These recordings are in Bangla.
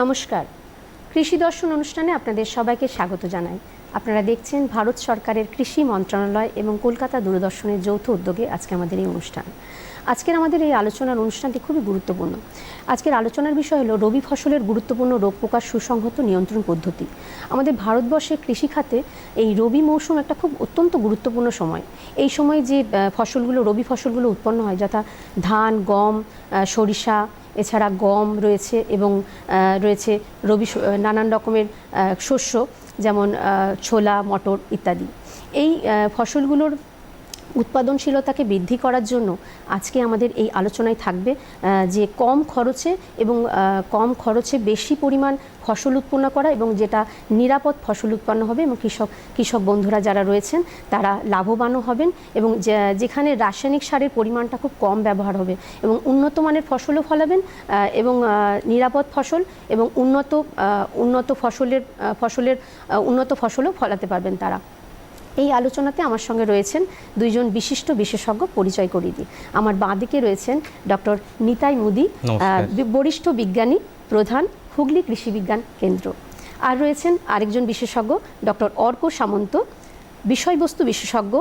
নমস্কার। কৃষি দর্শন অনুষ্ঠানে আপনাদের সবাইকে স্বাগত জানাই। আপনারা দেখছেন ভারত সরকারের কৃষি মন্ত্রণালয় এবং কলকাতা দূরদর্শনের যৌথ উদ্যোগে আজকে আমাদের এই অনুষ্ঠান। আজকের আমাদের এই আলোচনার অনুষ্ঠানটি খুবই গুরুত্বপূর্ণ। আজকের আলোচনার বিষয় হলো রবি ফসলের গুরুত্বপূর্ণ রোগ পোকার সুসংহত নিয়ন্ত্রণ পদ্ধতি। আমাদের ভারতবর্ষের কৃষিখাতে এই রবি মৌসুম একটা খুব অত্যন্ত গুরুত্বপূর্ণ সময়। এই সময় যে ফসলগুলো, রবি ফসলগুলো উৎপন্ন হয়, যথা ধান, গম সরিষা এছাড়া গম রয়েছে এবং রয়েছে রবি নানান রকমের শস্য যেমন ছোলা, মটর ইত্যাদি। এই ফসলগুলোর উৎপাদনশীলতাকে বৃদ্ধি করার জন্য আজকে আমাদের এই আলোচনায় থাকবে যে কম খরচে এবং কম খরচে বেশি পরিমাণ ফসল উৎপন্ন করা এবং যেটা নিরাপদ ফসল উৎপন্ন হবে এবং কৃষক কৃষক বন্ধুরা যারা রয়েছেন তারা লাভবানও হবেন এবং যেখানে রাসায়নিক সারের পরিমাণটা খুব কম ব্যবহার হবে এবং উন্নত মানের ফসলও ফলাবেন এবং নিরাপদ ফসল এবং উন্নত উন্নত ফসলের ফসলের উন্নত ফসলও ফলাতে পারবেন তারা। এই আলোচনাতে আমার সঙ্গে রয়েছেন দুইজন বিশিষ্ট বিশেষজ্ঞ পরিচয় করিয়ে দিই। আমার বাঁদিকে রয়েছেন ডক্টর নিতাই মুদি। বরিষ্ঠ বিজ্ঞানী প্রধান হুগলি কৃষি বিজ্ঞান কেন্দ্র। আর রয়েছেন আরেকজন বিশেষজ্ঞ ডক্টর অর্ক সামন্ত বিষয়বস্তু বিশেষজ্ঞ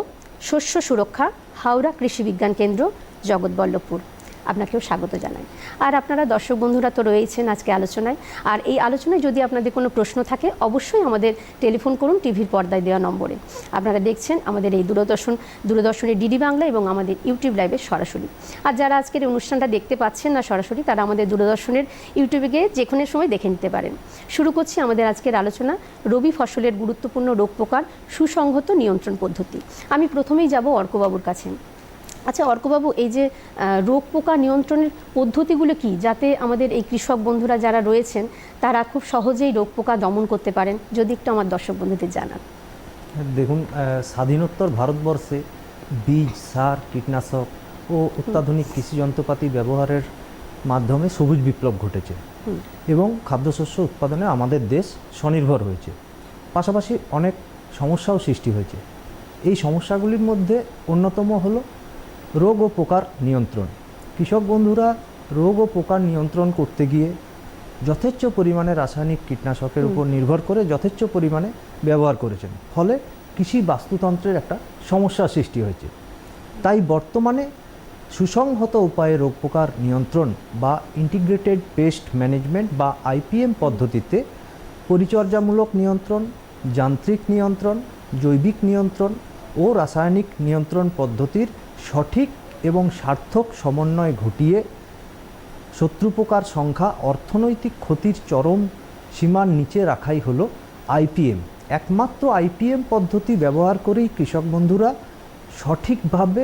শস্য সুরক্ষা হাওড়া কৃষি বিজ্ঞান কেন্দ্র জগৎবল্লভপুর। আপনাকেও স্বাগত জানাই। আর আপনারা দর্শক বন্ধুরা তো রয়েছেন আজকে আলোচনায়। আর এই আলোচনায় যদি আপনাদের কোনো প্রশ্ন থাকে, অবশ্যই আমাদের টেলিফোন করুন টিভির পর্দায় দেওয়া নম্বরে। আপনারা দেখছেন আমাদের এই দূরদর্শন, দূরদর্শনের ডিডি বাংলা এবং আমাদের ইউটিউব লাইভে সরাসরি। আর যারা আজকের অনুষ্ঠানটা দেখতে পাচ্ছেন না সরাসরি, তারা আমাদের দূরদর্শনের ইউটিউবে গিয়ে যে কোনো সময় দেখে নিতে পারেন। শুরু করছি আমাদের আজকের আলোচনা, রবি ফসলের গুরুত্বপূর্ণ রোগ পোকার সুসংহত নিয়ন্ত্রণ পদ্ধতি। আমি প্রথমেই যাব অর্কবাবুর কাছে। আচ্ছা অর্কবাবু এই যে রোগ পোকা নিয়ন্ত্রণের পদ্ধতিগুলো কি যাতে আমাদের এই কৃষক বন্ধুরা যারা রয়েছেন তারা খুব সহজেই রোগ পোকা দমন করতে পারেন? যদি একটু আমার দর্শক বন্ধুদের জানান। দেখুন স্বাধীনোত্তর ভারতবর্ষে বীজ সার কীটনাশক ও অত্যাধুনিক কৃষি যন্ত্রপাতি ব্যবহারের মাধ্যমে সবুজ বিপ্লব ঘটেছে এবং খাদ্যশস্য উৎপাদনে আমাদের দেশ স্বনির্ভর হয়েছে। পাশাপাশি অনেক সমস্যাও সৃষ্টি হয়েছে। এই সমস্যাগুলির মধ্যে অন্যতম হলো রোগ ও পোকার নিয়ন্ত্রণ। কৃষক বন্ধুরা রোগ ও পোকার নিয়ন্ত্রণ করতে গিয়ে যথেচ্ছ পরিমাণে রাসায়নিক কীটনাশকের উপর নির্ভর করে যথেচ্ছ পরিমাণে ব্যবহার করেছেন। ফলে কৃষি বাস্তুতন্ত্রের একটা সমস্যার সৃষ্টি হয়েছে। তাই বর্তমানে সুসংহত উপায়ে রোগ পোকার নিয়ন্ত্রণ বা ইন্টিগ্রেটেড পেস্ট ম্যানেজমেন্ট বা আইপিএম পদ্ধতিতে পরিচর্যামূলক নিয়ন্ত্রণ যান্ত্রিক নিয়ন্ত্রণ জৈবিক নিয়ন্ত্রণ ও রাসায়নিক নিয়ন্ত্রণ পদ্ধতির সঠিক এবং সার্থক সমন্বয় ঘটিয়ে শত্রু পোকার সংখ্যা অর্থনৈতিক ক্ষতির চরম সীমার নিচে রাখাই হলো আইপিএম একমাত্র আইপিএম পদ্ধতি ব্যবহার করেই কৃষক বন্ধুরা সঠিকভাবে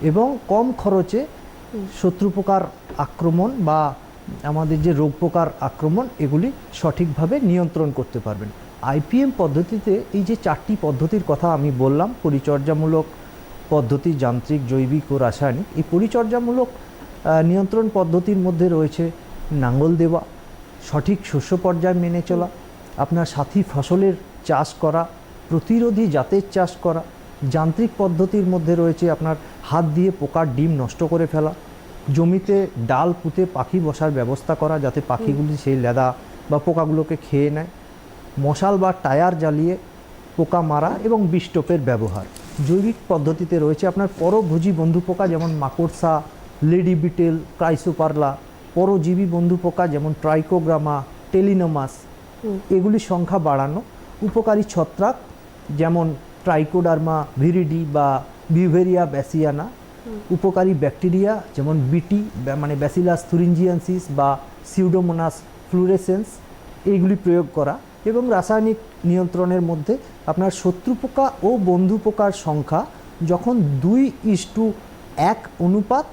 এবং কম খরচে শত্রু পোকার আক্রমণ বা আমাদের যে রোগ পোকার আক্রমণ, এগুলি সঠিকভাবে নিয়ন্ত্রণ করতে পারবেন। আইপিএম পদ্ধতিতে এই যে চারটি পদ্ধতির কথা আমি বললাম, পরিচর্যামূলক পদ্ধতি, যান্ত্রিক, জৈবিক ও রাসায়নিক এই পরিচর্যামূলক নিয়ন্ত্রণ পদ্ধতির মধ্যে রয়েছে নাঙ্গল দেওয়া, সঠিক শস্য পর্যায় মেনে চলা, আপনার সাথী ফসলের চাষ করা, প্রতিরোধী জাতের চাষ করা, যান্ত্রিক পদ্ধতির মধ্যে রয়েছে আপনার হাত দিয়ে পোকার ডিম নষ্ট করে ফেলা, জমিতে ডাল পুঁতে পাখি বসার ব্যবস্থা করা যাতে পাখিগুলি সেই লেদা বা পোকাগুলোকে খেয়ে নেয়, মশাল বা টায়ার জ্বালিয়ে পোকা মারা এবং বিষ্টপের ব্যবহার। জৈবিক পদ্ধতিতে রয়েছে আপনার পরভোজী বন্ধু পোকা যেমন মাকড়সা লেডি বিটেল ক্রাইসোপারলা পরজীবী বন্ধু পোকা যেমন ট্রাইকোগ্রামা টেলিনোমাস। এগুলির সংখ্যা বাড়ানো। উপকারী ছত্রাক যেমন ট্রাইকোডার্মা ভিরিডি বা বিউভেরিয়া ব্যাসিয়ানা। উপকারী ব্যাকটেরিয়া যেমন বিটি মানে ব্যাসিলাস থুরিঞ্জিয়ানসিস বা সিউডোমোনাস ফ্লুরেসেন্স এইগুলি প্রয়োগ করা। এবং রাসায়নিক নিয়ন্ত্রণের মধ্যে আপনার শত্রু পোকা ও বন্ধু পোকার সংখ্যা যখন দুই ইস টু এক অনুপাত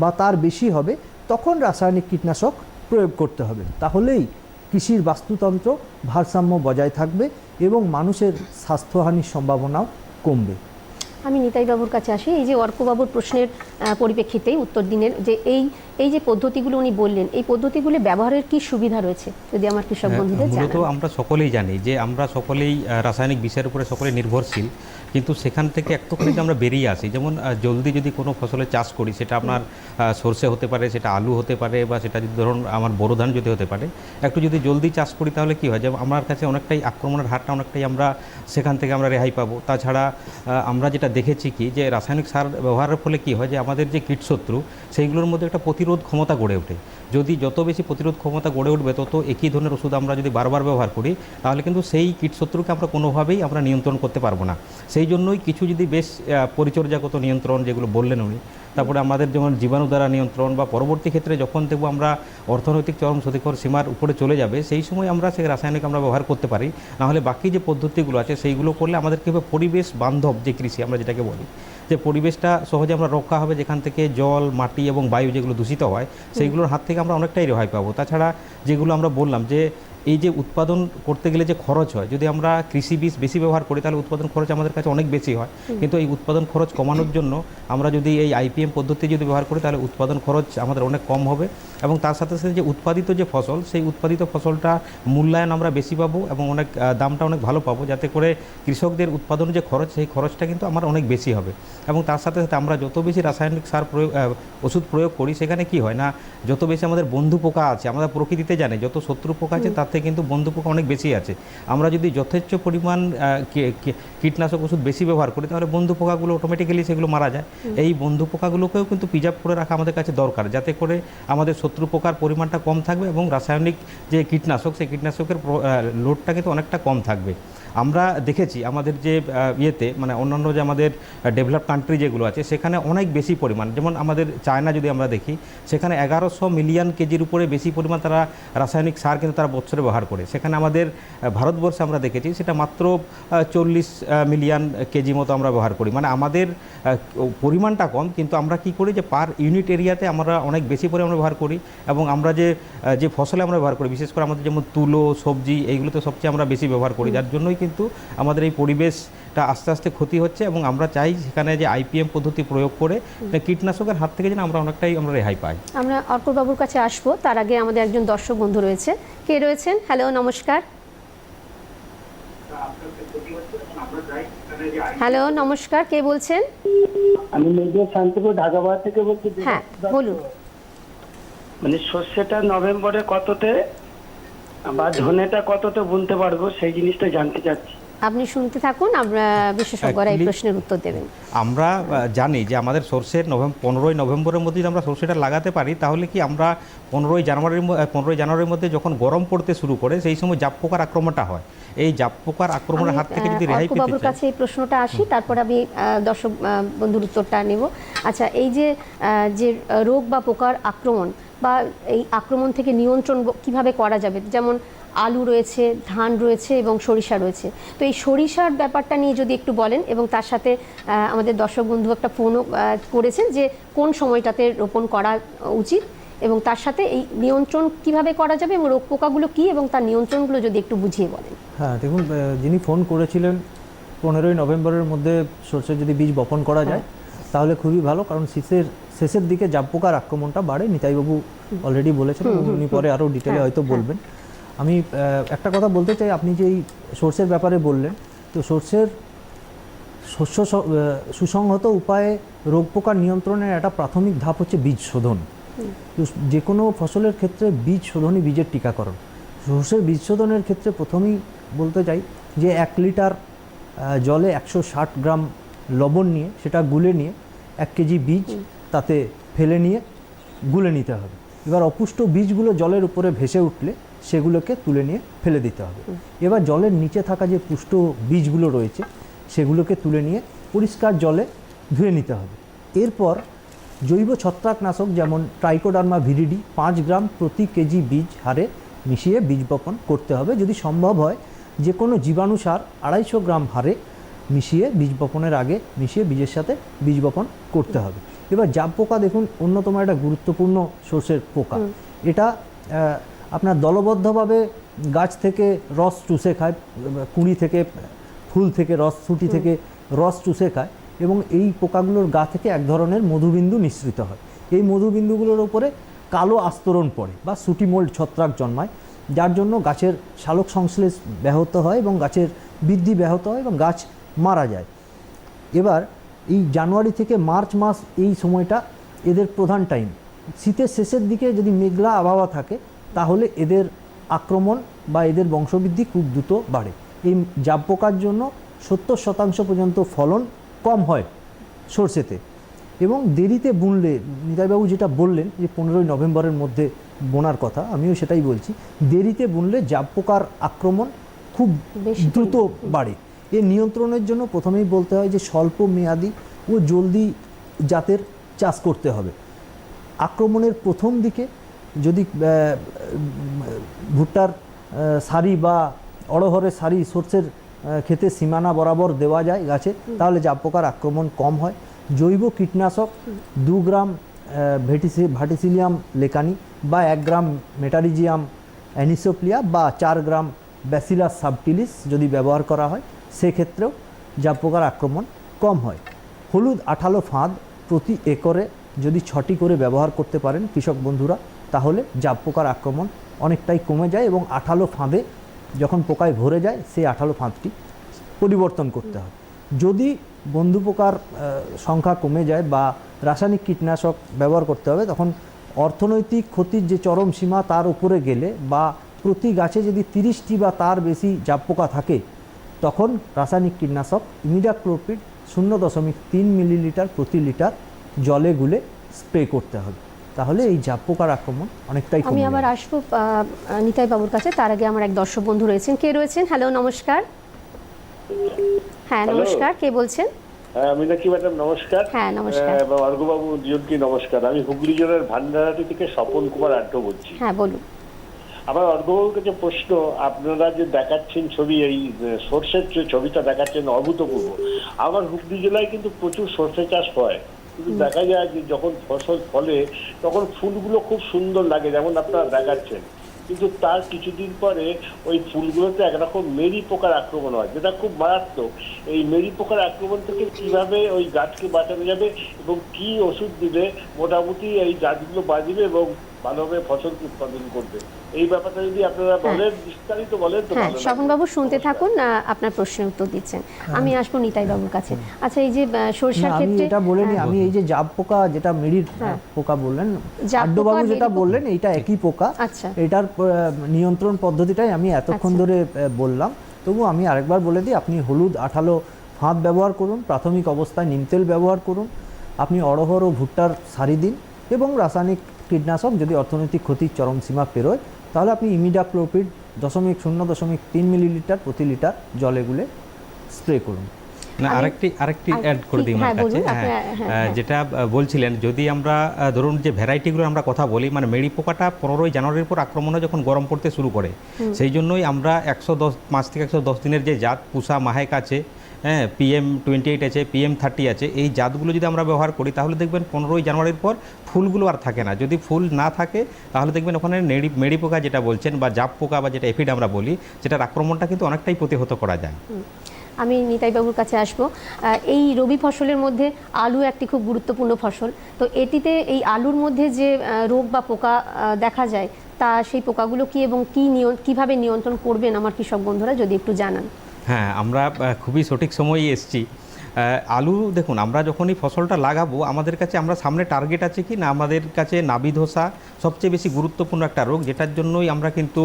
বা তার বেশি হবে, তখন রাসায়নিক কীটনাশক প্রয়োগ করতে হবে। তাহলেই কৃষির বাস্তুতন্ত্র ভারসাম্য বজায় থাকবে এবং মানুষের স্বাস্থ্যহানির সম্ভাবনাও কমবে। আমি নিতাই বাবুর কাছে আসি। এই যে অর্কবাবুর প্রশ্নের পরিপ্রেক্ষিতেই উত্তর দিনের যে এই এই যে পদ্ধতিগুলো উনি বললেন এই পদ্ধতিগুলো ব্যবহারের কি সুবিধা রয়েছে? যদি আমার কৃষক হ্যাঁ, বন্ধুদের জানান। আমরা সকলেই জানি যে আমরা সকলেই রাসায়নিক বিষের উপরে সকলে নির্ভরশীল কিন্তু সেখান থেকে একটুখানি যে আমরা বেরিয়ে আসি যেমন জলদি যদি কোনো ফসলের চাষ করি সেটা আপনার সর্ষে হতে পারে সেটা আলু হতে পারে বা সেটা যদি ধরুন আমার বোরো ধান যদি হতে পারে একটু যদি জলদি চাষ করি তাহলে কি হয়? যে আমার কাছে অনেকটাই আক্রমণের হারটা অনেকটাই আমরা সেখান থেকে আমরা রেহাই পাবো। তাছাড়া আমরা যেটা দেখেছি কি যে রাসায়নিক সার ব্যবহারের ফলে কি হয়? যে আমাদের যে কীটশত্রু সেইগুলোর মধ্যে একটা প্রতিরোধ ক্ষমতা গড়ে ওঠে। যদি যত বেশি প্রতিরোধ ক্ষমতা গড়ে উঠবে, তত একই ধরনের ওষুধ আমরা যদি বারবার ব্যবহার করি, তাহলে কিন্তু সেই কীটশত্রুকে আমরা কোনোভাবেই আমরা নিয়ন্ত্রণ করতে পারব না। সেই জন্যই কিছু যদি বেশ পরিচর্যাগত নিয়ন্ত্রণ যেগুলো বললেন উনি তারপরে আমাদের যেমন জীবাণু দ্বারা নিয়ন্ত্রণ বা পরবর্তী ক্ষেত্রে যখন দেখব আমরা অর্থনৈতিক চরম ক্ষতিকর সীমার উপরে চলে যাবে, সেই সময় আমরা সেই রাসায়নিক আমরা ব্যবহার করতে পারি। নাহলে বাকি যে পদ্ধতিগুলো আছে সেইগুলো করলে আমাদের কীভাবে পরিবেশ বান্ধব যে কৃষি আমরা যেটাকে বলি, যে পরিবেশটা সহজে আমরা রক্ষা হবে যেখান থেকে জল, মাটি এবং বায়ু যেগুলো দূষিত হয়, সেইগুলোর হাত থেকে আমরা অনেকটাই রেহাই পাবো। তাছাড়া যেগুলো আমরা বললাম যে এই যে উৎপাদন করতে গেলে যে খরচ হয় যদি আমরা কৃষি বীজ বেশি ব্যবহার করি তাহলে উৎপাদন খরচ আমাদের কাছে অনেক বেশি হয়। কিন্তু এই উৎপাদন খরচ কমানোর জন্য আমরা যদি এই আইপিএম পদ্ধতি যদি ব্যবহার করি তাহলে উৎপাদন খরচ আমাদের অনেক কম হবে। এবং তার সাথে সাথে যে উৎপাদিত যে ফসল সেই উৎপাদিত ফসলটা মূল্যায়ন আমরা বেশি পাবো এবং অনেক দামটা অনেক ভালো পাবো যাতে করে কৃষকদের উৎপাদন যে খরচ সেই খরচটা কিন্তু আমার অনেক বেশি হবে। এবং তার সাথে সাথে আমরা যত বেশি রাসায়নিক সার প্রয়োগ ওষুধ প্রয়োগ করি সেখানে কি হয় না যত বেশি আমাদের বন্ধু পোকা আছে আমরা প্রকৃতিতে জানে যত শত্রু পোকা আছে তার থেকে কিন্তু বন্ধু পোকা অনেক বেশি আছে। আমরা যদি যথেচ্ছ পরিমাণ কীটনাশক ওষুধ বেশি ব্যবহার করি তাহলে বন্ধু পোকাগুলো অটোমেটিক্যালি সেগুলো মারা যায়। এই বন্ধুপোকাগুলোকেও কিন্তু প্রিজার্ভ করে রাখা আমাদের কাছে দরকার যাতে করে আমাদের শত্রু পোকার পরিমাণটা কম থাকবে এবং রাসায়নিক যে কীটনাশক সেই কীটনাশকের লোডটা কিন্তু অনেকটা কম থাকবে। আমরা দেখেছি আমাদের যে ইয়েতে মানে অন্যান্য যে আমাদের ডেভেলপ কান্ট্রি যেগুলো আছে সেখানে অনেক বেশি পরিমাণ যেমন আমাদের চায়না যদি আমরা দেখি সেখানে এগারোশো মিলিয়ন কেজির উপরে বেশি পরিমাণ তারা রাসায়নিক সার কিন্তু তারা বছরে ব্যবহার করে। সেখানে আমাদের ভারতবর্ষে আমরা দেখেছি সেটা মাত্র চল্লিশ মিলিয়ন কেজি মতো আমরা ব্যবহার করি। মানে আমাদের পরিমাণটা কম কিন্তু আমরা কি করি যে পার ইউনিট এরিয়াতে আমরা অনেক বেশি পরিমাণ ব্যবহার করি এবং আমরা যে যে ফসলে আমরা ব্যবহার করি বিশেষ করে আমাদের যেমন তুলো সবজি এইগুলোতে সবচেয়ে আমরা বেশি ব্যবহার করি যার জন্যই কিন্তু আমাদের এই পরিবেশটা আস্তে আস্তে ক্ষতি হচ্ছে এবং আমরা চাই সেখানে যে আইপিএম পদ্ধতি প্রয়োগ করে কীটনাশকের হাত থেকে যেন আমরা অনেকটাই আমরা রেহাই পাই। আমরা অর্কবাবুর কাছে আসব। তার আগে আমাদের একজন দর্শক বন্ধু রয়েছে। কে রয়েছেন? হ্যালো নমস্কার। হ্যালো নমস্কার। কে বলছেন? আমি মেজর শান্তিপুর ঢাকাবাদ থেকে বলছি। হ্যাঁ বলুন। মানে সর্ষেটা নভেম্বরে কততে বা ধনেটা কততে বুনতে পারব সেই জিনিসটা জানতে চাচ্ছি। আপনি শুনতে থাকুন আমরা বিশেষজ্ঞরা এই প্রশ্নের উত্তর দেবেন। আমরা জানি যে আমাদের সর্ষের নভেম্বর পনেরোই নভেম্বরের মধ্যে যদি আমরা সর্ষেটা লাগাতে পারি তাহলে কি আমরা পনেরোই জানুয়ারির পনেরোই জানুয়ারির মধ্যে যখন গরম পড়তে শুরু করে সেই সময় জাপ পোকার আক্রমণটা হয়। এই জাপ পোকার আক্রমণের হাত থেকে যদি রেহাই পেতে চাই। কাছে এই প্রশ্নটা আসি তারপর আমি দর্শক বন্ধুর উত্তরটা নেব। আচ্ছা এই যে যে রোগ বা পোকার আক্রমণ বা এই আক্রমণ থেকে নিয়ন্ত্রণ কীভাবে করা যাবে? যেমন আলু রয়েছে ধান রয়েছে এবং সরিষা রয়েছে। তো এই সরিষার ব্যাপারটা নিয়ে যদি একটু বলেন এবং তার সাথে আমাদের দর্শক বন্ধু একটা ফোনও করেছেন যে কোন সময়টাতে রোপণ করা উচিত এবং তার সাথে এই নিয়ন্ত্রণ কীভাবে করা যাবে এবং রোগ পোকাগুলো কী এবং তার নিয়ন্ত্রণগুলো যদি একটু বুঝিয়ে বলেন। হ্যাঁ দেখুন যিনি ফোন করেছিলেন পনেরোই নভেম্বরের মধ্যে সর্ষে যদি বীজ বপন করা যায় তাহলে খুবই ভালো কারণ শীতের শেষের দিকে জাব পোকার আক্রমণটা বাড়ে নিতাইবাবু অলরেডি বলেছেন উনি পরে আরও ডিটেলে হ্যাঁ, হয়তো বলবেন। আমি একটা কথা বলতে চাই, আপনি যে এই সর্ষের ব্যাপারে বললেন, তো সর্ষের শস্য সুসংহত উপায়ে রোগ পোকার নিয়ন্ত্রণের একটা প্রাথমিক ধাপ হচ্ছে বীজ শোধন। তো যে কোনো ফসলের ক্ষেত্রে বীজ শোধনই বীজের টিকাকরণ। সর্ষের বীজ শোধনের ক্ষেত্রে প্রথমেই বলতে চাই যে এক লিটার জলে একশো ষাট গ্রাম লবণ নিয়ে, সেটা গুলে নিয়ে এক কেজি বীজ তাতে ফেলে নিয়ে গুলে নিতে হবে। এবার অপুষ্ট বীজগুলো জলের উপরে ভেসে উঠলে সেগুলোকে তুলে নিয়ে ফেলে দিতে হবে। এবার জলের নিচে থাকা যে পুষ্ট বীজগুলো রয়েছে সেগুলোকে তুলে নিয়ে পরিষ্কার জলে ধুয়ে নিতে হবে। এরপর জৈব ছত্রাকনাশক যেমন ট্রাইকোডার্মা ভিরিডি পাঁচ গ্রাম প্রতি কেজি বীজ হারে মিশিয়ে বীজ বপন করতে হবে। যদি সম্ভব হয় যে কোনো জীবাণু সার আড়াইশো গ্রাম হারে মিশিয়ে বীজ বপনের আগে মিশিয়ে বীজের সাথে বীজ বপন করতে হবে। এবার জাব পোকা দেখুন অন্যতম একটা গুরুত্বপূর্ণ সোর্সের পোকা। এটা আপনার দলবদ্ধভাবে গাছ থেকে রস চুষে খায় কুঁড়ি থেকে ফুল থেকে রস ছুটি থেকে রস চুষে খায় এবং এই পোকাগুলোর গা থেকে এক ধরনের মধুবিন্দু নিঃসৃত হয়। এই মধুবিন্দুগুলোর ওপরে কালো আস্তরণ পড়ে বা সুটি মোল্ড ছত্রাক জন্মায় যার জন্য গাছের শালক সংশ্লেষ ব্যাহত হয় এবং গাছের বৃদ্ধি ব্যাহত হয় এবং গাছ মারা যায়। এবার এই জানুয়ারি থেকে মার্চ মাস এই সময়টা এদের প্রধান টাইম। শীতের শেষের দিকে যদি মেঘলা আবহাওয়া থাকে তাহলে এদের আক্রমণ বা এদের বংশবৃদ্ধি খুব দ্রুত বাড়ে। এই জাব পোকার জন্য সত্তর শতাংশ পর্যন্ত ফলন কম হয় সর্ষেতে। এবং দেরিতে বুনলে নিতাইবাবু যেটা বললেন যে পনেরোই নভেম্বরের মধ্যে বোনার কথা আমিও সেটাই বলছি দেরিতে বুনলে জাব পোকার আক্রমণ খুব বেশি দ্রুত বাড়ে। এর নিয়ন্ত্রণের জন্য প্রথমেই বলতে হয় যে স্বল্প মেয়াদি ও জলদি জাতের চাষ করতে হবে। আক্রমণের প্রথম দিকে যদি ভুট্টার সারি বা অড়হরের সারি সর্ষের ক্ষেতে সীমানা বরাবর দেওয়া যায় গাছে, তাহলে জাব পোকার আক্রমণ কম হয়। জৈব কীটনাশক দু গ্রাম ভেটিসি, ভাটিসিলিয়াম লেকানি বা এক গ্রাম মেটারিজিয়াম অ্যানিসোপ্লিয়া বা চার গ্রাম ব্যাসিলাস সাবটিলিস যদি ব্যবহার করা হয়, সেক্ষেত্রেও জাব পোকার আক্রমণ কম হয়। হলুদ আঠালো ফাঁদ প্রতি একরে যদি ছটি করে ব্যবহার করতে পারেন কৃষক বন্ধুরা তাহলে জাব পোকার আক্রমণ অনেকটাই কমে যায় এবং আঠালো ফাঁদে যখন পোকায় ভরে যায়, সেই আঠালো ফাঁদটি পরিবর্তন করতে হয়। যদি বন্ধু পোকার সংখ্যা কমে যায় বা রাসায়নিক কীটনাশক ব্যবহার করতে হবে, তখন অর্থনৈতিক ক্ষতির যে চরম সীমা তার উপরে গেলে বা প্রতি গাছে যদি তিরিশটি বা তার বেশি জাব পোকা থাকে, তখন রাসায়নিক কীটনাশক ইমিডাক্লোপিড শূন্য দশমিক তিন মিলিলিটার প্রতি লিটার জলে গুলে স্প্রে করতে হবে। তাহলে এই জাব পোকার আক্রমণ অনেকটাই আমি আবার। আসব নিতাই বাবুর কাছে। তার আগে আমার এক দর্শক বন্ধু রয়েছেন। কে রয়েছেন? হ্যালো নমস্কার। হ্যাঁ নমস্কার। কে বলছেন? হ্যাঁ ম্যাডাম নমস্কার। হ্যাঁ, নমস্কার। অর্ঘবাবু দুজনকে নমস্কার। আমি হুগলি জেলার ভান্ডারাটি থেকে স্বপন কুমার আড্ড বলছি। হ্যাঁ বলুন। আমার অর্ঘবাবুর কাছে প্রশ্ন আপনারা যে দেখাচ্ছেন ছবি এই সর্ষের যে ছবিটা দেখাচ্ছেন অভূতপূর্ব। আমার হুগলি জেলায় কিন্তু প্রচুর সর্ষে চাষ হয়। কিন্তু দেখা যায় যে যখন ফসল ফলে, তখন ফুলগুলো খুব সুন্দর লাগে, যেমন আপনারা দেখাচ্ছেন। কিন্তু তার কিছুদিন পরে ওই ফুলগুলোতে একরকম মেরি পোকার আক্রমণ হয়, যেটা খুব মারাত্মক। এই মেরি পোকার আক্রমণ থেকে কীভাবে ওই গাছকে বাঁচানো যাবে এবং কি ওষুধ দিলে মোটামুটি এই গাছগুলো বাঁচবে এবং ভালোভাবে ফসল উৎপাদন করবে। এই ব্যাপারটা যদি আপনারা বলেন বিস্তারিত বলেন তো হ্যাঁ লাগবে। শুনতে থাকুন আপনার প্রশ্নের উত্তর দিচ্ছেন। আমি আসব নিতাই বাবুর কাছে। আচ্ছা এই যে সরষার আমি ক্ষেত্রে এটা বলিনি হ্যাঁ, আমি এই যে জাব পোকা যেটা মেরির হ্যাঁ। পোকা বললেন জাব আড্ডবাবু পোকা, যেটা বললেন এইটা একই পোকা। আচ্ছা। এটার নিয়ন্ত্রণ পদ্ধতিটাই আমি এতক্ষণ আচ্ছা। ধরে বললাম। তবু আমি আরেকবার বলে দিই আপনি হলুদ আঠালো ফাঁদ ব্যবহার করুন প্রাথমিক অবস্থায় নিম তেল ব্যবহার করুন। আপনি অড়হর ও ভুট্টার সারি দিন এবং রাসায়নিক কীটনাশক যদি অর্থনৈতিক ক্ষতির চরম সীমা পেরোয় তাহলে আপনি ইমিডাক্লোপিড দশমিক শূন্য দশমিক তিন মিলিলিটার প্রতি লিটার জলে গুলে স্প্রে করুন। না আরেকটি আরেকটি অ্যাড করে দিই হ্যাঁ, আমার কাছে হ্যাঁ হ্যাঁ, আহ, হ্যাঁ। যেটা বলছিলেন যদি আমরা ধরুন যে ভ্যারাইটিগুলো আমরা কথা বলি মানে মেরি পোকাটা পনেরোই জানুয়ারির পর আক্রমণ হয় যখন গরম পড়তে শুরু করে। সেই জন্যই আমরা একশো দশ পাঁচ থেকে একশো দশ দিনের যে জাত পুষা মাহেক আছে হ্যাঁ পিএম টোয়েন্টি এইট আছে পিএম থার্টি আছে, এই জাতগুলো যদি আমরা ব্যবহার করি, তাহলে দেখবেন পনেরোই জানুয়ারির পর ফুলগুলো আর থাকে না। যদি ফুল না থাকে, তাহলে দেখবেন ওখানে নেড়ি মেরি পোকা যেটা বলছেন বা জাপ পোকা বা যেটা এফিড আমরা বলি সেটার আক্রমণটা কিন্তু অনেকটাই প্রতিহত করা যায়। আমি নিতাই বাবুর কাছে আসব। এই রবি ফসলের মধ্যে আলু একটি খুব গুরুত্বপূর্ণ ফসল। তো এটিতে এই আলুর মধ্যে যে রোগ বা পোকা দেখা যায়, তা সেই পোকাগুলো কি এবং কি নিয়ন, কীভাবে নিয়ন্ত্রণ করবেন আমার কৃষক বন্ধুরা যদি একটু জানান। হ্যাঁ আমরা খুবই সঠিক সময়ই এসছি। আলু, দেখুন, আমরা যখনই ফসলটা লাগাবো, আমাদের কাছে, আমরা সামনে টার্গেট আছে কি না? আমাদের কাছে নাবি ধসা সবচেয়ে বেশি গুরুত্বপূর্ণ একটা রোগ, যেটার জন্যই আমরা কিন্তু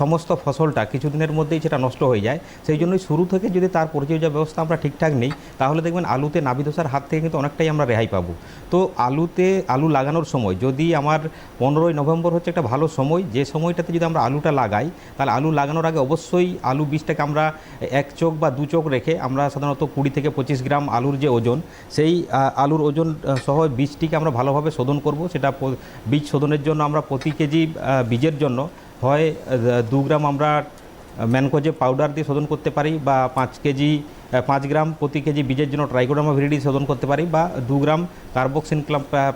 সমস্ত ফসলটা কিছুদিনের মধ্যেই সেটা নষ্ট হয়ে যায়। সেই জন্যই শুরু থেকে যদি তার পরিচর্যা ব্যবস্থা আমরা ঠিকঠাক নেই, তাহলে দেখবেন আলুতে নাবি ধসার হাত থেকে কিন্তু অনেকটাই আমরা রেহাই পাবো। তো আলুতে আলু লাগানোর সময়, যদি আমার পনেরোই নভেম্বর হচ্ছে একটা ভালো সময়, যে সময়টাতে যদি আমরা আলুটা লাগাই, তাহলে আলু লাগানোর আগে অবশ্যই আলু বীজটাকে আমরা এক চোখ বা দু চোখ রেখে আমরা সাধারণত কুড়ি থেকে পঁচিশ গ্রাম আলুর যে ওজন, সেই আলুর ওজন সহ বীজটিকে আমরা ভালোভাবে শোধন করব। সেটা বীজ শোধনের জন্য আমরা প্রতি কেজি বীজের জন্য হয় দু গ্রাম আমরা ম্যানকোজে পাউডার দিয়ে শোধন করতে পারি বা পাঁচ কেজি পাঁচ গ্রাম প্রতি কেজি বীজের জন্য ট্রাইকোডামা ভিরিডি শোধন করতে পারি বা দু গ্রাম কার্বক্সিন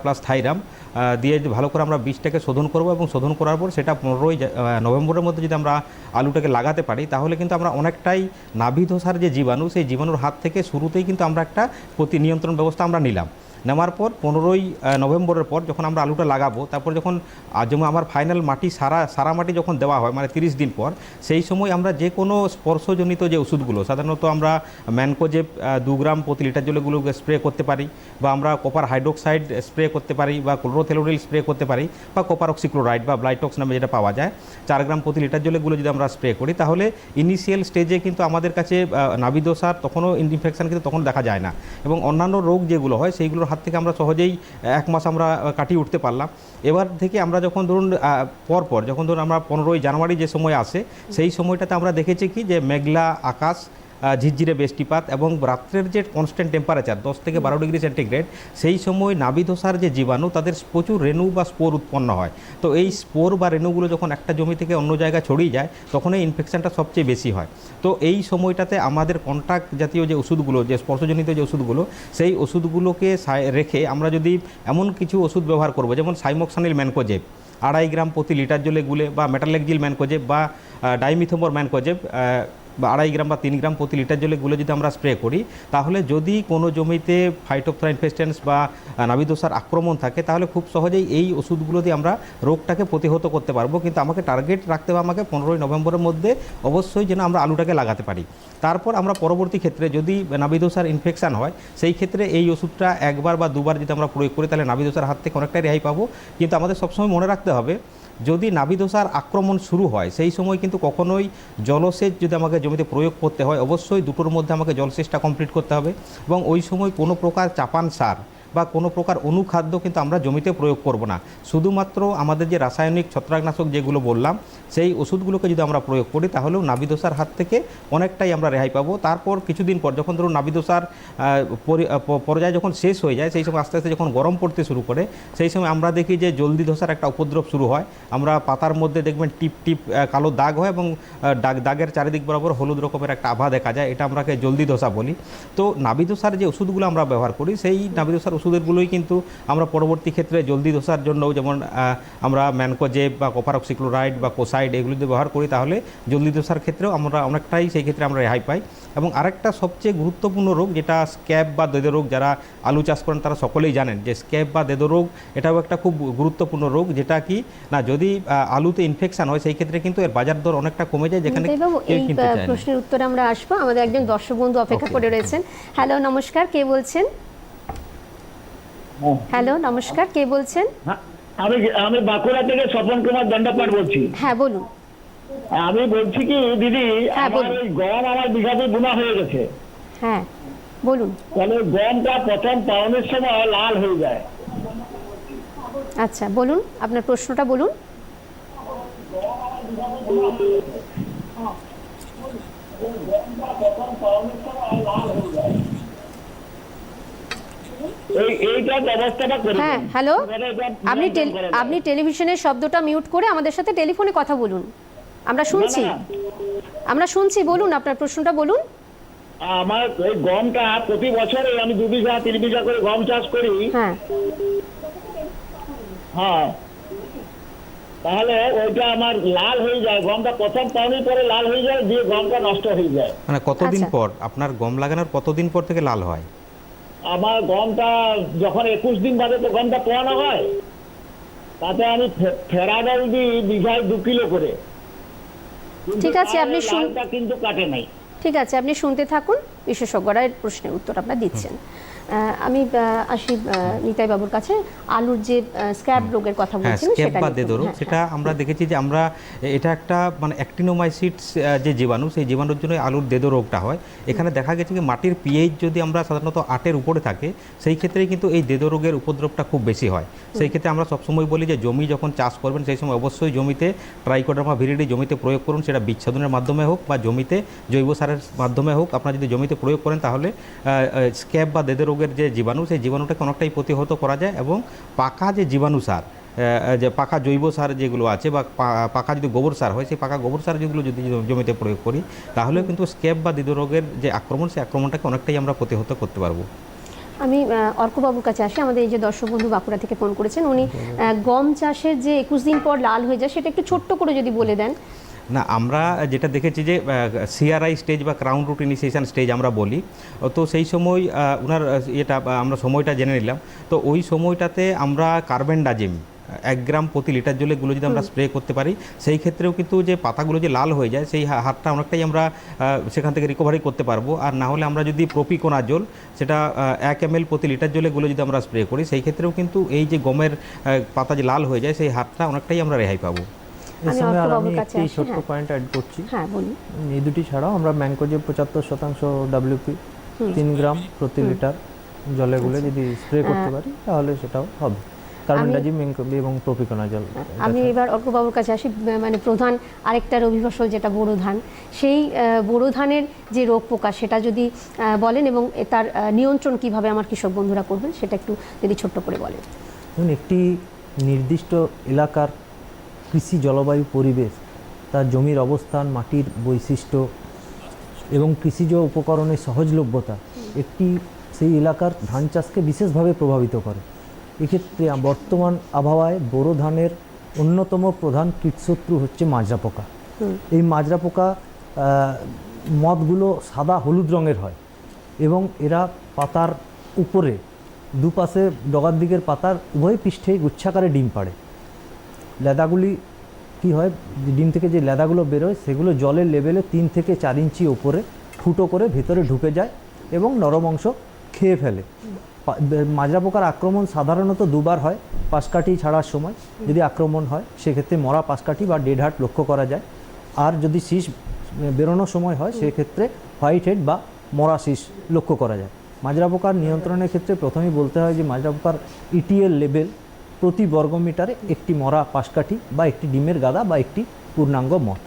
প্লাস থাইরাম দিয়ে ভালো করে আমরা বীজটাকে শোধন করব এবং শোধন করার পর সেটা পনেরোই নভেম্বরের মধ্যে যদি আমরা আলুটাকে লাগাতে পারি, তাহলে কিন্তু আমরা অনেকটাই নাভি ধসার যে জীবাণু, সেই জীবাণুর হাত থেকে শুরুতেই কিন্তু আমরা একটা প্রতি নিয়ন্ত্রণ ব্যবস্থা আমরা নিলাম। নেওয়ার পর পনেরোই নভেম্বরের পর যখন আমরা আলুটা লাগাবো, তারপর যখন যেমন আমার ফাইনাল মাটি, সারা সারা মাটি যখন দেওয়া হয় মানে তিরিশ দিন পর, সেই সময় আমরা যে কোনো স্পর্শজনিত যে ওষুধগুলো, সাধারণত আমরা ম্যানকোজেব দু গ্রাম প্রতি লিটার জলগুলো স্প্রে করতে পারি, বা আমরা কপার হাইড্রোক্সাইড স্প্রে করতে পারি, বা ক্লোরোথেলোরিল স্প্রে করতে পারি, বা কপার অক্সিক্লোরাইড বা ব্লাইটক্স নামে যেটা পাওয়া যায়, চার গ্রাম প্রতি লিটার জলেগুলো যদি আমরা স্প্রে করি, তাহলে ইনিশিয়াল স্টেজে কিন্তু আমাদের কাছে নাভিদোষার তখনও ইনফেকশন কিন্তু তখন দেখা যায় না। এবং অন্যান্য রোগ যেগুলো হয়, সেইগুলোর হাত থেকে আমরা সহজেই এক মাস আমরা কাটিয়ে উঠতে পারলাম। এবার থেকে আমরা যখন ধরুন পরপর পর পর যখন ধরুন আমরা পনেরোই জানুয়ারি যে সময় আসে, সেই সময়টাতে আমরা দেখেছি কি যে মেঘলা আকাশ ঝিরঝিরে বৃষ্টিপাত এবং রাত্রের যে কনস্ট্যান্ট টেম্পারেচার দশ থেকে বারো ডিগ্রি সেন্টিগ্রেড সেই সময় নাবিধসার যে জীবাণু তাদের প্রচুর রেণু বা স্পোর উৎপন্ন হয়। তো এই স্পোর বা রেণুগুলো যখন একটা জমি থেকে অন্য জায়গায় ছড়িয়ে যায় তখন এই ইনফেকশনটা সবচেয়ে বেশি হয়। তো এই সময়টাতে আমাদের কন্ট্যাক্ট জাতীয় যে ওষুধগুলো যে স্পর্শজনিত যে ওষুধগুলো সেই ওষুধগুলোকে রেখে আমরা যদি এমন কিছু ওষুধ ব্যবহার করব যেমন সাইমোক্সানিল ম্যানকোজেব আড়াই গ্রাম প্রতি লিটার জলে গুলে বা মেটালেকজিল ম্যানকোজেব বা ডাইমিথোমোর ম্যানকোজেব বা আড়াই গ্রাম বা তিন গ্রাম প্রতি লিটার জলে গুলে যদি আমরা স্প্রে করি, তাহলে যদি কোনো জমিতে ফাইটোপথরা ইনফেস্টেন্স বা নাবিদোসার আক্রমণ থাকে, তাহলে খুব সহজেই এই ওষুধগুলো দিয়ে আমরা রোগটাকে প্রতিহত করতে পারব। কিন্তু আমাকে টার্গেট রাখতে হবে আমাকে পনেরোই নভেম্বরের মধ্যে অবশ্যই যেন আমরা আলুটাকে লাগাতে পারি। তারপর আমরা পরবর্তী ক্ষেত্রে যদি নাবিদোসার ইনফেকশন হয়, সেই ক্ষেত্রে এই ওষুধটা একবার বা দুবার যদি আমরা প্রয়োগ করি, তাহলে নাবিদোসার হাত থেকে অনেকটাই রেহাই পাবো। কিন্তু আমাদের সবসময় মনে রাখতে হবে যদি নাবিদোষার আক্রমণ শুরু হয়, সেই সময় কিন্তু কখনোই জলসেচ যদি আমাকে জমিতে প্রয়োগ করতে হয়, অবশ্যই দুটোর মধ্যে আমাকে জলসেচটা কমপ্লিট করতে হবে এবং ওই সময় কোনো প্রকার চাপান সার বা কোনো প্রকার অনুখাদ্য কিন্তু আমরা জমিতে প্রয়োগ করব না। শুধুমাত্র আমাদের যে রাসায়নিক ছত্রাকনাশক যেগুলো বললাম, সেই ওষুধগুলোকে যদি আমরা প্রয়োগ করি, তাহলেও নাবিদোসার হাত থেকে অনেকটাই আমরা রেহাই পাবো। তারপর কিছুদিন পর যখন ধরুন প- পর্যায়ে যখন শেষ হয়ে যায়, সেই সময় আস্তে আস্তে যখন গরম পড়তে শুরু করে, সেই সময় আমরা দেখি যে জলদি ধসার একটা উপদ্রব শুরু হয়। আমরা পাতার মধ্যে দেখবেন টিপ টিপ কালো দাগ হয় এবং দাগ, দাগের চারিদিক বরাবর হলুদ রকমের একটা আভা দেখা যায়। এটা আমরাকে জলদি ধসা বলি। তো নাবিদোসার যে ওষুধগুলো আমরা ব্যবহার করি, সেই নাবিদোসার ওষুধেরগুলোই কিন্তু আমরা পরবর্তী ক্ষেত্রে জলদি ধসার জন্য যেমন আমরা ম্যানকোজেব বা কপারক্সিক্লোরাইড বা কোসাইড এগুলো যদি ব্যবহার করি তাহলে জলদি ধসার ক্ষেত্রেও আমরা অনেকটাই সেই ক্ষেত্রে আমরা রেহাই পাই। এবং আরেকটা সবচেয়ে গুরুত্বপূর্ণ রোগ যেটা স্ক্যাব বা দেদো রোগ যারা আলু চাষ করেন তারা সকলেই জানেন যে স্ক্যাব বা দেদো রোগ এটাও একটা খুব গুরুত্বপূর্ণ রোগ যেটা কি না যদি আলুতে ইনফেকশন হয় সেই ক্ষেত্রে কিন্তু এর বাজার দর অনেকটা কমে যায় যেখানে। প্রশ্নের উত্তরে আমরা আসব। আমাদের একজন দর্শক বন্ধু অপেক্ষা করে রয়েছেন। হ্যালো নমস্কার। কে বলছেন? হ্যালো নমস্কার কে বলছেন? হ্যাঁ, আমি আমি বাঁকুড়া থেকে স্বপন কুমার দণ্ডপাট বলছি। হ্যাঁ বলুন। আমি বলছি কি দিদি হ্যাঁ, আমার। ওই গম আমার বিঘাতে বোনা হয়ে গেছে। হ্যাঁ বলুন। তাহলে গমটা প্রথম পাওনের সময় লাল হয়ে যায়। আচ্ছা বলুন আপনার প্রশ্নটা বলুন। হ্যাঁ দিন। হ্যালো? আপনি। আপনি টেলিভিশনের শব্দটা মিউট করে আমাদের সাথে টেলিফোনে কথা বলুন। আমরা শুনছি। আমরা শুনছি বলুন আপনার প্রশ্নটা বলুন। আমার এই গমটা প্রতি বছরে আমি দু বিঘা তিন বিঘা করে গম চাষ করি। হ্যাঁ। হ্যাঁ। তাহলে ওইটা আমার লাল হয়ে যায়। গমটা প্রথম পাওনির পরে লাল হয়ে যায় দিয়ে গমটা নষ্ট হয়ে যায়। মানে কতদিন আচ্ছা। পর? আপনার গম লাগানোর কতদিন পর থেকে লাল হয়? আমার গমটা যখন একুশ দিন বাদে তো গমটা পোয়ানো হয় তাতে আমি ফেরা ডাল দিই বিঘায় দু কিলো করে। ঠিক আছে, আপনি কিন্তু কাটে নাই। ঠিক আছে আপনি শুনতে থাকুন বিশেষজ্ঞরা এর প্রশ্নের উত্তর আপনার দিচ্ছেন। আমি আসি নিতাই বাবুর কাছে। আলুর যে স্ক্যাব রোগের কথা হ্যাঁ বলছিলেন সেটা বা নিয়ে দেদরোগ হ্যাঁ, সেটা আমরা দেখেছি যে আমরা এটা একটা মানে অ্যাক্টিনোমাইসিটস যে জীবাণু সেই জীবাণুর জন্য আলুর দেদো রোগটা হয়। এখানে দেখা গেছে যে মাটির পিএইচ যদি আমরা সাধারণত আটের উপরে থাকে সেই ক্ষেত্রে কিন্তু এই দেদো রোগের উপদ্রবটা খুব বেশি হয়। সেই ক্ষেত্রে আমরা সবসময় বলি যে জমি যখন চাষ করবেন সেই সময় অবশ্যই জমিতে ট্রাইকোডার্মা ভিরিডি জমিতে প্রয়োগ করুন সেটা বিচ্ছাদনের মাধ্যমে হোক বা জমিতে জৈব সারের মাধ্যমে হোক। আপনারা যদি জমিতে প্রয়োগ করেন তাহলে স্ক্যাব বা দেদে রোগের যে জীবাণু, সেই জীবাণুটাকে অনেকটাই প্রতিহত করা যায় এবং পাকা যে জীবাণু সার যে পাকা জৈব সার যেগুলো আছে বা পাকা যদি গোবর সার হয়, সেই পাকা গোবর সার যেগুলো যদি জমিতে প্রয়োগ করি, তাহলে কিন্তু স্ক্যাব বা রোগের যে আক্রমণ, সেই আক্রমণটাকে অনেকটাই আমরা প্রতিহত করতে পারব। আমি অর্কবাবুর কাছে আসি, আমাদের এই যে দর্শক বন্ধু বাঁকুড়া থেকে ফোন করেছেন, উনি গম চাষের যে একুশ দিন পর লাল হয়ে যায়, সেটা একটু ছোট্ট করে যদি বলে দেন। না আমরা যেটা দেখেছি যে সিআরআই স্টেজ বা ক্রাউন রুট ইনিশিয়েশন স্টেজ আমরা বলি তো সেই সময় ওনার এটা আমরা সময়টা জেনে নিলাম। তো ওই সময়টাতে আমরা কার্বেন্ডাজিম এক গ্রাম প্রতি লিটার জলে গুলো যদি আমরা স্প্রে করতে পারি সেই ক্ষেত্রেও কিন্তু যে পাতাগুলো যে লাল হয়ে যায় সেই হা- হারটা অনেকটাই আমরা সেখান থেকে রিকভারি করতে পারব। আর না হলে আমরা যদি প্রপিকোনা জল সেটা এক এম প্রতি লিটার জলে গুলো যদি আমরা স্প্রে করি সেই ক্ষেত্রেও কিন্তু এই যে গমের পাতা যে লাল হয়ে যায় সেই হাতটা অনেকটাই আমরা রেহাই পাবো। আমি আমি কাছে একটি আসি, ছোট্ট হ্যাঁ। পয়েন্ট অ্যাড করছি। হ্যাঁ বলুন। এই দুটি ছাড়াও আমরা ম্যাঙ্কোজে পঁচাত্তর শতাংশ ডাব্লিউপি তিন গ্রাম প্রতি লিটার জলে গুলে আচ্ছা। যদি স্প্রে করতে পারি তাহলে সেটাও হবে। কার্বনডাজিম এবং প্রপিকোনা জল। আমি এবার অর্কবাবুর কাছে আসি মানে প্রধান আরেকটা রবি ফসল যেটা বোরো ধান। সেই বোরো ধানের যে রোগ পোকা সেটা যদি বলেন এবং তার নিয়ন্ত্রণ কীভাবে আমার কৃষক বন্ধুরা করবেন সেটা একটু যদি ছোট্ট করে বলেন। একটি নির্দিষ্ট এলাকার কৃষি জলবায়ু পরিবেশ তার জমির অবস্থান মাটির বৈশিষ্ট্য এবং কৃষিজ উপকরণের সহজলভ্যতা একটি সেই এলাকার ধান চাষকে বিশেষভাবে প্রভাবিত করে। এক্ষেত্রে বর্তমান আবহাওয়ায় বোরো ধানের অন্যতম প্রধান কীটশত্রু হচ্ছে মাজরা পোকা। এই মাজরা পোকা মদগুলো সাদা হলুদ রঙের হয় এবং এরা পাতার উপরে দুপাশে ডগার দিকের পাতার উভয় পৃষ্ঠে গুচ্ছাকারে ডিম পাড়ে। লেদাগুলি কি হয়? ডিম থেকে যে লেদাগুলো বেরোয়, সেগুলো জলের লেভেলে তিন থেকে চার ইঞ্চি ওপরে ফুটো করে ভেতরে ঢুকে যায় এবং নরম অংশ খেয়ে ফেলে। মাজরা পোকার আক্রমণ সাধারণত দুবার হয় পাশকাঠি ছাড়ার সময়। যদি আক্রমণ হয়, সেক্ষেত্রে মরা পাশকাঠি বা ডেড হার্ট লক্ষ্য করা যায়। আর যদি শীষ বেরোনোর সময় হয়, সেক্ষেত্রে হোয়াইট হেড বা মরা শীষ লক্ষ্য করা যায়। মাজরা পোকার নিয়ন্ত্রণের ক্ষেত্রে প্রথমেই বলতে হয় যে, মাজরা পোকার ইটিএল লেভেল প্রতি বর্গমিটারে একটি মরা পাশকাঠি বা একটি ডিমের গাদা বা একটি পূর্ণাঙ্গ মদ।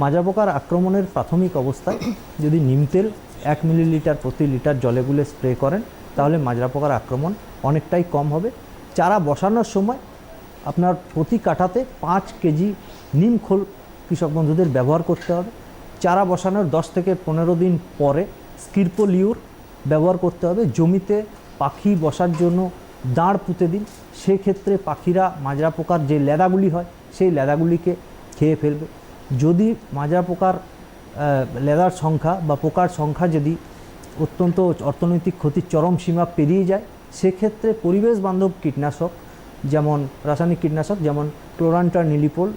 মাজরা পোকার আক্রমণের প্রাথমিক অবস্থায় যদি নিম তেল এক মিলিলিটার প্রতি লিটার জলে গুলে স্প্রে করেন, তাহলে মাজরা পোকার আক্রমণ অনেকটাই কম হবে। চারা বসানোর সময় আপনার প্রতি কাঠাতে পাঁচ কেজি নিম খোল কৃষক বন্ধুদের ব্যবহার করতে হবে। চারা বসানোর দশ থেকে পনেরো দিন পরে স্কিরপোলিউর ব্যবহার করতে হবে। জমিতে পাখি বসার জন্য দাঁড় পুঁতে দিন। সেক্ষেত্রে পাখিরা মাজরা পোকার যে লেদাগুলি হয়, সেই লেদাগুলিকে খেয়ে ফেলবে। যদি মাজরা পোকার লেদার সংখ্যা বা পোকার সংখ্যা যদি অত্যন্ত অর্থনৈতিক ক্ষতির চরম সীমা পেরিয়ে যায়, সেক্ষেত্রে পরিবেশ বান্ধব কীটনাশক যেমন রাসায়নিক কীটনাশক যেমন ক্লোরান্টার নিলিপোল,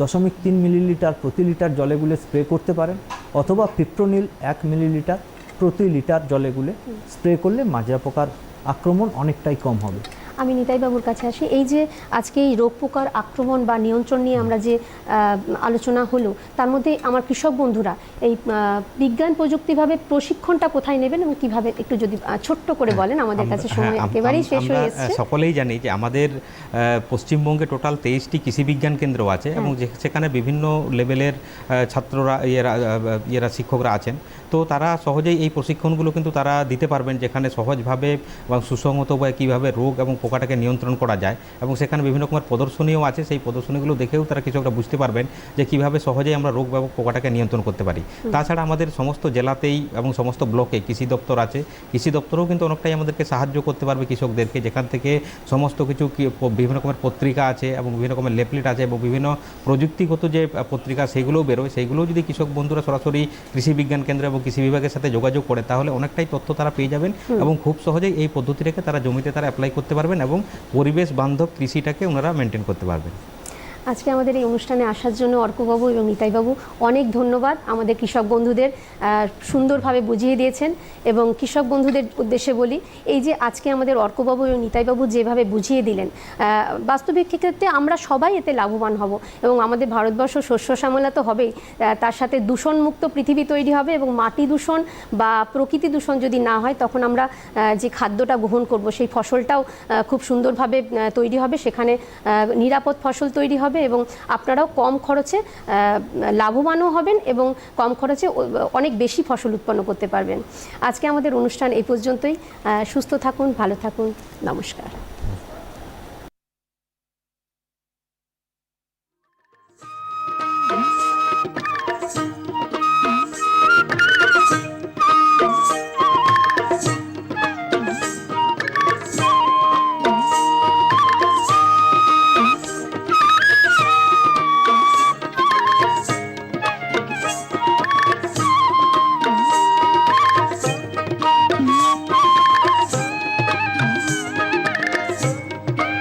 দশমিক তিন মিলিলিটার প্রতি লিটার জলে গুলে স্প্রে করতে পারেন, অথবা পিপ্রোনিল এক মিলিলিটার প্রতি লিটার জলে গুলে স্প্রে করলে মাজরা পোকার আক্রমণ অনেকটাই কম হবে। আমি নিতাইবাবুর কাছে আসি। এই যে আজকে এই রোগ পোকার আক্রমণ বা নিয়ন্ত্রণ নিয়ে আমরা যে আলোচনা হলো তার মধ্যে আমার কৃষক বন্ধুরা এই বিজ্ঞান প্রযুক্তিভাবে প্রশিক্ষণটা কোথায় নেবেন এবং কীভাবে একটু যদি ছোট্ট করে বলেন আমাদের কাছে সময় হ্যাঁ, একেবারেই শেষ হয়ে সকলেই জানি যে আমাদের পশ্চিমবঙ্গে টোটাল তেইশটি কৃষি বিজ্ঞান কেন্দ্র আছে এবং যে- সেখানে বিভিন্ন লেভেলের ছাত্ররা ইয়েরা ইয়েরা শিক্ষকরা আছেন। তো তারা সহজেই এই প্রশিক্ষণগুলো কিন্তু তারা দিতে পারবেন যেখানে সহজভাবে এবং সুসংহতভাবে কীভাবে রোগ এবং পোকাটাকে নিয়ন্ত্রণ করা যায় এবং সেখানে বিভিন্ন রকমের প্রদর্শনীও আছে। সেই প্রদর্শনীগুলো দেখেও তারা কৃষকরা বুঝতে পারবেন যে কীভাবে সহজেই আমরা রোগ ব্যাপক পোকাটাকে নিয়ন্ত্রণ করতে পারি। তাছাড়া আমাদের সমস্ত জেলাতেই এবং সমস্ত ব্লকে কৃষি দপ্তর আছে। কৃষি দপ্তরও কিন্তু অনেকটাই আমাদেরকে সাহায্য করতে পারবে কৃষকদেরকে। যেখান থেকে সমস্ত কিছু কি- বিভিন্ন রকমের পত্রিকা আছে এবং বিভিন্ন রকমের লেফলেট আছে এবং বিভিন্ন প্রযুক্তিগত যে পত্রিকা সেগুলোও বেরোয়। সেইগুলোও যদি কৃষক বন্ধুরা সরাসরি কৃষি বিজ্ঞান কেন্দ্র এবং কৃষি বিভাগের সাথে যোগাযোগ করে তাহলে অনেকটাই তথ্য তারা পেয়ে যাবেন এবং খুব সহজেই এই পদ্ধতিটাকে তারা জমিতে তারা অ্যাপ্লাই করতে পারবেন এবং পরিবেশ বান্ধব কৃষিটাকে ওনারা মেনটেন করতে পারবেন। আজকে আমাদের এই অনুষ্ঠানে আসার জন্য অর্কবাবু এবং নিতাইবাবু অনেক ধন্যবাদ। আমাদের কৃষক বন্ধুদের সুন্দরভাবে বুঝিয়ে দিয়েছেন এবং কৃষক বন্ধুদের উদ্দেশ্যে বলি, এই যে আজকে আমাদের অর্কবাবু এবং নিতাইবাবু যেভাবে বুঝিয়ে দিলেন বাস্তবিক ক্ষেত্রে আমরা সবাই এতে লাভবান হব এবং আমাদের ভারতবর্ষ শস্য শ্যামলা তো হবেই তার সাথে দূষণমুক্ত পৃথিবী তৈরি হবে এবং মাটি দূষণ বা প্রকৃতি দূষণ যদি না হয়, তখন আমরা যে খাদ্যটা গ্রহণ করব, সেই ফসলটাও খুব সুন্দরভাবে তৈরি হবে। সেখানে নিরাপদ ফসল তৈরি হবে। এবং আপনারাও কম খরচে লাভবানও হবেন এবং কম খরচে অনেক বেশি ফসল উৎপন্ন করতে পারবেন। আজকে আমাদের অনুষ্ঠান এই পর্যন্তই। সুস্থ থাকুন, ভালো থাকুন। নমস্কার।